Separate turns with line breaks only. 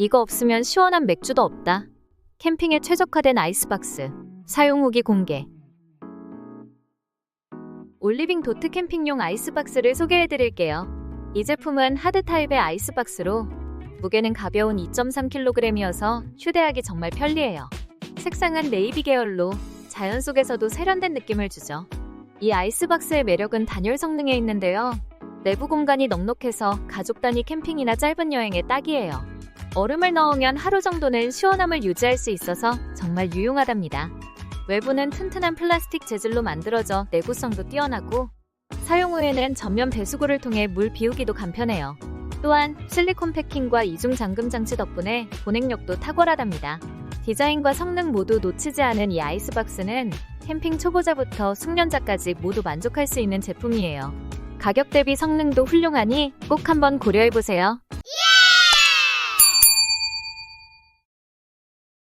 이거 없으면 시원한 맥주도 없다. 캠핑에 최적화된 아이스박스. 사용 후기 공개. 올리빙 도트 캠핑용 아이스박스를 소개해 드릴게요. 이 제품은 하드 타입의 아이스박스로 무게는 가벼운 2.3kg이어서 휴대하기 정말 편리해요. 색상은 네이비 계열로 자연 속에서도 세련된 느낌을 주죠. 이 아이스박스의 매력은 단열 성능에 있는데요. 내부 공간이 넉넉해서 가족 단위 캠핑이나 짧은 여행에 딱이에요. 얼음을 넣으면 하루 정도는 시원함을 유지할 수 있어서 정말 유용하답니다. 외부는 튼튼한 플라스틱 재질로 만들어져 내구성도 뛰어나고 사용 후에는 전면 배수구를 통해 물 비우기도 간편해요. 또한 실리콘 패킹과 이중 잠금 장치 덕분에 보냉력도 탁월하답니다. 디자인과 성능 모두 놓치지 않은 이 아이스박스는 캠핑 초보자부터 숙련자까지 모두 만족할 수 있는 제품이에요. 가격 대비 성능도 훌륭하니 꼭 한번 고려해보세요.